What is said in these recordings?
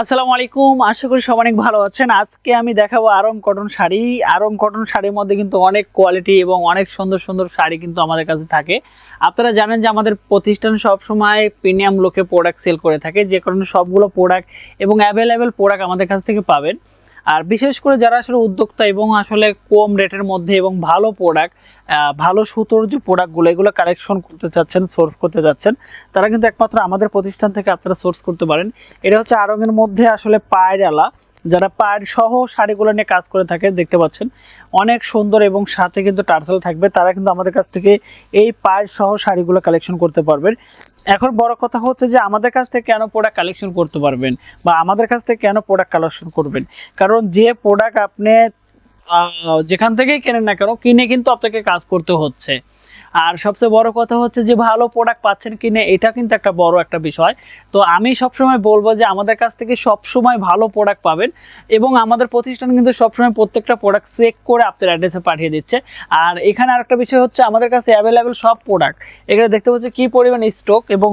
আসসালামু আলাইকুম, আশা করি সব অনেক ভালো আছেন। আজকে আমি দেখাবো আরম কটন শাড়ি। আরম কটন শাড়ির মধ্যে কিন্তু অনেক কোয়ালিটি এবং অনেক সুন্দর সুন্দর শাড়ি কিন্তু আমাদের কাছে থাকে। আপনারা জানেন যে আমাদের প্রতিষ্ঠান সবসময় প্রিমিয়াম লোকে প্রোডাক্ট সেল করে থাকে। যে কারণে সবগুলো প্রোডাক্ট এবং অ্যাভেলেবেল প্রোডাক্ট আমাদের কাছ থেকে পাবেন। আর বিশেষ করে যারা আসলে উদ্যোক্তা এবং আসলে কম রেটের মধ্যে এবং ভালো প্রোডাক্ট ভালো সুতোর যে প্রোডাক্টগুলো এগুলো কালেকশন করতে চাচ্ছেন সোর্স করতে চাচ্ছেন, তারা কিন্তু একমাত্র আমাদের প্রতিষ্ঠান থেকে আপনারা সোর্স করতে পারেন। এটা হচ্ছে আরঙের মধ্যে আসলে পায়রালা। যারা পায়ের সহ শাড়িগুলো নিয়ে কাজ করে থাকে, দেখতে পাচ্ছেন, অনেক সুন্দর এবং সাথে কিন্তু টার্সেল থাকবে। তারা কিন্তু আমাদের কাছ থেকে এই পায়ের সহ শাড়িগুলো কালেকশন করতে পারবেন। এখন বড় কথা হচ্ছে যে, আমাদের কাছ থেকে কেন প্রোডাক্ট কালেকশন করতে পারবেন? বা আমাদের কাছ থেকে কেন প্রোডাক্ট কালেকশন করবেন? কারণ যে প্রোডাক্ট আপনি যেখান থেকেই কেনেন না কেন, কিনে কিন্তু আপনাকে কাজ করতে হচ্ছে। আর সবচেয়ে বড় কথা হচ্ছে যে ভালো প্রোডাক্ট পাচ্ছেন কিনে, এটা কিন্তু একটা বড় একটা বিষয়। তো আমি সবসময় বলব যে আমাদের কাছ থেকে সবসময় ভালো প্রোডাক্ট পাবেন এবং আমাদের প্রতিষ্ঠান কিন্তু সবসময় প্রত্যেকটা প্রোডাক্ট চেক করে আপনার অ্যাড্রেসে পাঠিয়ে দিচ্ছে। আর এখানে আরেকটা বিষয় হচ্ছে আমাদের কাছে অ্যাভেলেবেল সব প্রোডাক্ট এখানে দেখতে পাচ্ছি কি পরিমাণ স্টক এবং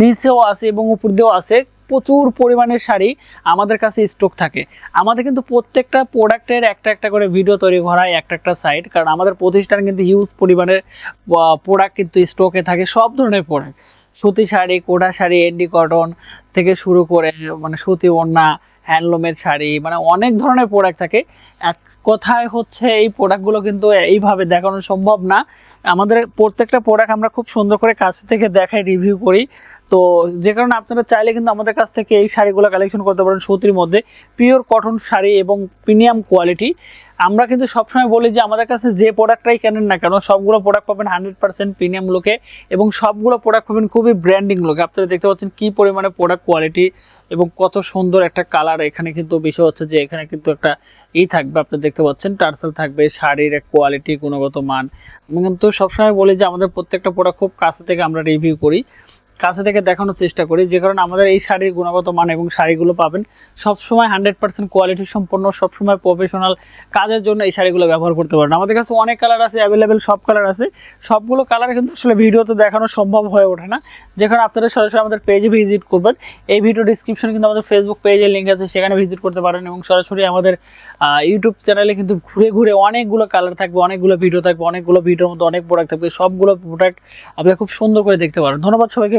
নিচেও আছে এবং উপর দিয়েও আছে। প্রচুর পরিমাণের শাড়ি আমাদের কাছে স্টক থাকে। আমাদের কিন্তু প্রত্যেকটা প্রোডাক্টের একটা একটা করে ভিডিও তৈরি করা হয় একটা একটা সাইট কারণ আমাদের প্রতিষ্ঠান কিন্তু হিউজ পরিমাণের প্রোডাক্ট কিন্তু স্টকে থাকে, সব ধরনের প্রোডাক্ট সুতি শাড়ি কোটা শাড়ি, এন্ডি কটন থেকে শুরু করে মানে সুতি ওড়না, হ্যান্ডলুমের শাড়ি মানে অনেক ধরনের প্রোডাক্ট থাকে। এক কথায় হচ্ছে এই প্রোডাক্টগুলো কিন্তু এইভাবে দেখানো সম্ভব না। আমাদের প্রত্যেকটা প্রোডাক্ট আমরা খুব সুন্দর করে কাছ থেকে দেখাই রিভিউ করি। তো যে কারণে আপনারা চাইলে কিন্তু আমাদের কাছ থেকে এই শাড়িগুলো কালেকশন করতে পারেন সুতির মধ্যে। পিওর কটন শাড়ি এবং প্রিমিয়াম কোয়ালিটি আমরা কিন্তু সবসময় বলি যে আমাদের কাছে যে প্রোডাক্টটাই কেনেন না কেন, সবগুলো প্রোডাক্ট পাবেন হান্ড্রেড পার্সেন্ট প্রিমিয়াম লোকে এবং সবগুলো প্রোডাক্ট পাবেন খুবই ব্র্যান্ডিং লোকে আপনারা দেখতে পাচ্ছেন কি পরিমাণে প্রোডাক্ট কোয়ালিটি এবং কত সুন্দর একটা কালার এখানে কিন্তু বিষয় হচ্ছে যে এখানে কিন্তু একটা ই থাকবে আপনারা দেখতে পাচ্ছেন টার্সেল থাকবে, শাড়ির এক কোয়ালিটি গুণগত মান। আমি কিন্তু সবসময় বলি যে আমাদের প্রত্যেকটা প্রোডাক্ট খুব কাছে থেকে আমরা রিভিউ করি। কাছে থেকে দেখানোর চেষ্টা করি, যে কারণে আমাদের এই শাড়ির গুণগত মান এবং শাড়িগুলো পাবেন। সবসময় হান্ড্রেড পার্সেন্ট কোয়ালিটি সম্পন্ন, সবসময় প্রফেশনাল কাজের জন্য এই শাড়িগুলো ব্যবহার করতে পারেন। আমাদের কাছে অনেক কালার আছে, অ্যাভেলেবেল সব কালার আছে। সবগুলো কালার কিন্তু আসলে ভিডিওতে দেখানো সম্ভব হয়ে ওঠে না। যেখানে আপনারা সরাসরি আমাদের পেজে ভিজিট করবেন। এই ভিডিও ডিসক্রিপশনে কিন্তু আমাদের ফেসবুক পেজের লিঙ্ক আছে, সেখানে ভিজিট করতে পারেন এবং সরাসরি আমাদের ইউটিউব চ্যানেলে কিন্তু ঘুরে ঘুরে অনেকগুলো কালার থাকবে, অনেকগুলো ভিডিও থাকবে, অনেকগুলো ভিডিওর মধ্যে অনেক প্রোডাক্ট থাকবে। সবগুলো প্রোডাক্ট আপনারা খুব সুন্দর করে দেখতে পারেন। ধন্যবাদ সবাইকে